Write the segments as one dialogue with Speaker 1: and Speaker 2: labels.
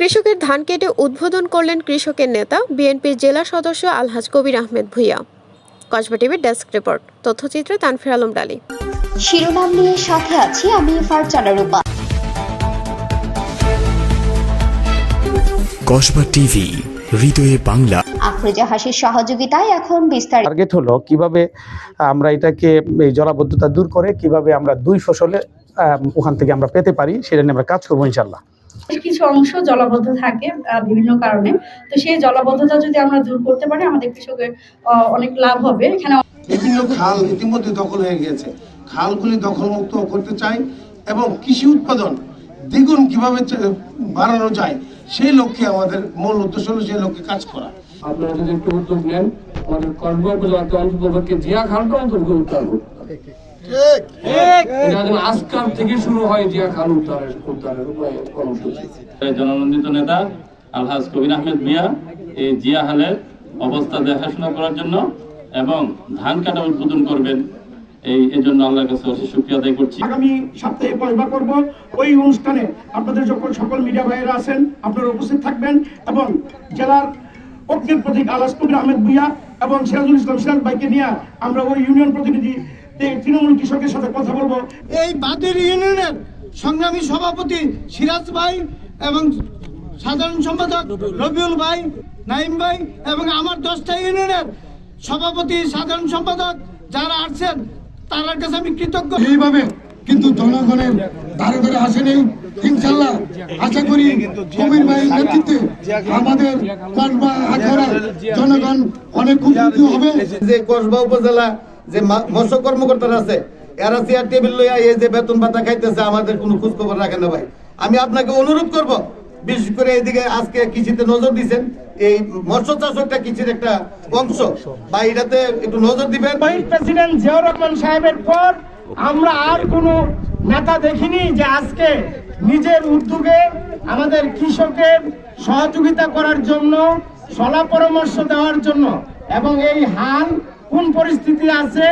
Speaker 1: কৃষকের ধান কেটে উদ্বোধন করলেন কৃষকের নেতা বিএনপির জেলা সদস্য আলহাজ কবির আহমেদ ভুইয়া। কসবা টিভির ডেস্ক রিপোর্ট। তথ্যচিত্রে তানফির আলম ডালি।
Speaker 2: শিরোনাম নিয়ে সাথে আছি আমি ফারজানা রূপা।
Speaker 3: কসবা টিভি হৃদয়ে বাংলা।
Speaker 2: আফরোজা হাসির সহযোগিতায় এখন বিস্তারিত।
Speaker 4: টার্গেট হলো কীভাবে আমরা এটাকে এই জলাবদ্ধতা দূর করে কীভাবে আমরা দুই ফসলে আহ, ওখান থেকে আমরা পেতে পারি সেটা নিয়ে আমরা কাজ করব ইনশাল্লাহ
Speaker 5: কিছু অংশ জলাবদ্ধ থাকে বিভিন্ন কারণে। তো সেই জলাবদ্ধতা যদি আমরা দূর করতে পারি আমাদের কৃষকের অনেক লাভ হবে। এখানে
Speaker 6: বিভিন্ন খাল ইতিমধ্যে দখল হয়ে গিয়েছে। খালগুলি দখলমুক্ত করতে চাই এবং কৃষি উৎপাদন দ্বিগুণ কীভাবে বাড়ানো যায় সেই লক্ষ্যে আমাদের মূল উদ্দেশ্য হলো সেই লক্ষ্যে কাজ করা।
Speaker 7: আপনারা যদি একটু উদ্যোগ নেন আমাদের কসবা উপজেলাতে অন্তর্ভুক্ত জিয়া খালকে অন্তর্ভুক্ত যেন আজকাল থেকে শুরু হয় জিয়া খাল উদ্ধারের উদ্ধারের কর্মসূচি।
Speaker 8: জননন্দিত নেতা আলহাজ কবির আহমেদ মিয়া এই জিয়া হালের অবস্থা দেখাশোনা করার জন্য এবং ধান কাটা উদ্বোধন করবেন এই এজন্য আল্লাহর কাছে অশেষ শুক্রিয়া আদায় করছি।
Speaker 9: আগামী সপ্তাহে কসবা করব। ওই অনুষ্ঠানে আপনাদের যখন সকল মিডিয়া ভাইয়েরা আছেন আপনারা উপস্থিত থাকবেন এবং জেলার অগ্নির প্রতীক আলাস কবির আহমেদ ভুইয়া এবং সিরাজুল ইসলাম সিরাজ ভাইকে নিয়ে আমরা ওই ইউনিয়ন প্রতিনিধি তৃণমূল কৃষকের সাথে কথা বলব।
Speaker 6: এই বাদের ইউনিয়নের সংগ্রামী সভাপতি সিরাজ ভাই এবং সাধারণ সম্পাদক রবিউল ভাই নাইম ভাই এবং আমার দশটা ইউনিয়নের সভাপতি সাধারণ সম্পাদক যারা আসছেন তার কাছে আমি কৃতজ্ঞ।
Speaker 10: এইভাবে কিন্তু জনগণের ধারে ধারে আসেনি। ইনশাল্লাহ আশা করি কবির ভাইয়ের নেতৃত্বে আমাদের কসবা আখাড়ার জনগণ অনেক উপকৃত হবে।
Speaker 6: যে কসবা উপজেলা যে মৎস্য কর্মকর্তারা আছে, এরা চেয়ার টেবিল লইয়া এই যে বেতন ভাতা খাইতেছে, আমাদের কোনো খোঁজ খবর রাখে না ভাই। আমি আপনাকে অনুরোধ করব, বিশেষ করে এইদিকে আজকে কৃষিতে নজর দিচ্ছেন এই মৎস্য চাষ একটা কৃষির একটা অংশ। বা এটাতে একটু নজর দিবেন।
Speaker 9: প্রেসিডেন্ট জিয়াউর রহমান সাহেবের পর আমরা আর কোনো নেতা দেখিনি যে আজকে নিজের উদ্যোগে আমাদের কৃষকের সহযোগিতা করার জন্য, সলা পরামর্শ দেওয়ার জন্য এবং এই হাল কোন পরিস্থিতি আছে,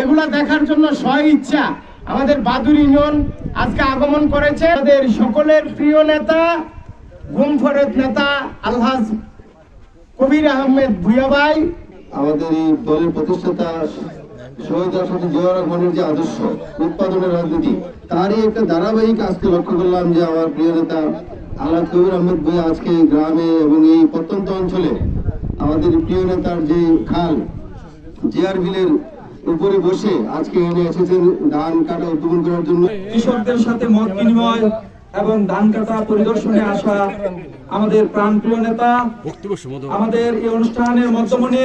Speaker 9: এগুলা দেখার জন্য স্ব ইচ্ছা। আমাদের বাদুর ইউনিয়ন আজকে আগমন করেছে। আমাদের সকলের প্রিয় নেতা, গুমফরেদ নেতা আলহাজ কবির আহমেদ ভুইয়া ভাই।
Speaker 6: আমাদের এই দলের প্রতিষ্ঠাতা শহীদ রাষ্ট্রপতি জিয়াউর রহমানের যে আদর্শ উৎপাদনের রাজনীতি, তারই একটা ধারাবাহিক আজকে লক্ষ্য করলাম যে আমার প্রিয় নেতা আল্লাহ কবির আহমেদ ভাই আজকে গ্রামে এবং এই প্রত্যন্ত অঞ্চলে আমাদের প্রিয় নেতার যে খাল জিয়ার বিলের উপরে বসে আজকে এনে এসেছেন ধান কাটা উদ্বোধন করার জন্য।
Speaker 7: কৃষকদের সাথে মত বিনিময় এবং ধান কাটা পরিদর্শনে আসা আমাদের প্রাণপ্রিয় নেতা আমাদের এই অনুষ্ঠানের মধ্যমণি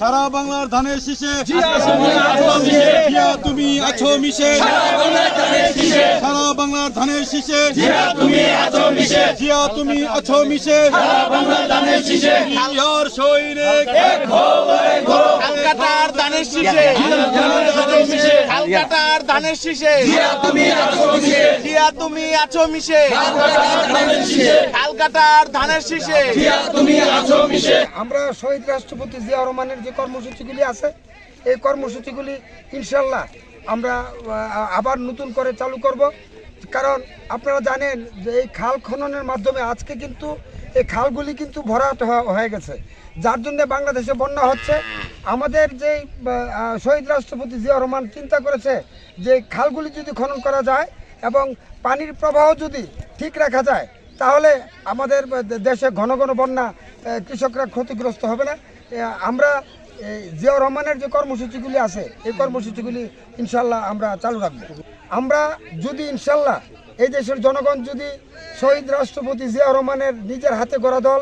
Speaker 8: সারা
Speaker 10: বাংলার ধানের শীষে জিয়া তুমি আছো মিশে। সারা বাংলার ধানের শীষে। জিয়া তুমি আছো মিশে। জিয়া তুমি আছো মিশে। জিয়ার সৈনিক।
Speaker 7: কলকাতার ধানের শীষে। কাটার ধানের শীষে? জিয়া তুমি আছো মিশে। জিয়া তুমি আছো মিশে। ধানের শীষে।
Speaker 9: আমরা শহীদ রাষ্ট্রপতি জিয়া রহমানের যে কর্মসূচিগুলি আছে এই কর্মসূচিগুলি ইনশাল্লাহ আমরা আবার নতুন করে চালু করব। কারণ আপনারা জানেন যে এই খাল খননের মাধ্যমে আজকে কিন্তু এই খালগুলি কিন্তু ভরাট হয়ে গেছে। যার জন্য বাংলাদেশে বন্যা হচ্ছে। আমাদের যে শহীদ রাষ্ট্রপতি জিয়া রহমান চিন্তা করেছে যে খালগুলি যদি খনন করা যায় এবং পানির প্রবাহ যদি ঠিক রাখা যায়, তাহলে আমাদের দেশে ঘন ঘন বন্যা কৃষকরা ক্ষতিগ্রস্ত হবে না। আমরা জিয়াউর রহমানের যে কর্মসূচিগুলি আছে, এই কর্মসূচিগুলি ইনশাল্লাহ আমরা চালু রাখব। আমরা যদি ইনশাল্লাহ এই দেশের জনগণ যদি শহীদ রাষ্ট্রপতি জিয়াউর রহমানের নিজের হাতে গড়া দল,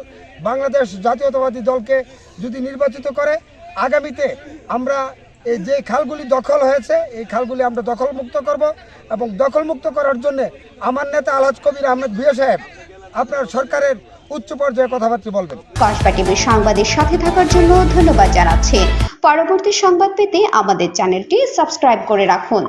Speaker 9: বাংলাদেশ জাতীয়তাবাদী দলকে যদি নির্বাচিত করে, আগামীতে আমরা এই যে খালগুলি দখল হয়েছে, এই খালগুলি আমরা দখলমুক্ত করব এবং দখলমুক্ত করার জন্য আমার নেতা আলহাজ কবির আহমেদ ভুয়া সাহেব আপনার সরকারের উচ্চ পর্যায়ে কথাবার্তা বলবেন।
Speaker 2: কসবা টিভির সাংবাদিক সাথে থাকার জন্য ধন্যবাদ জানাচ্ছি। পরবর্তী সংবাদ পেতে আমাদের চ্যানেলটি সাবস্ক্রাইব করে রাখুন।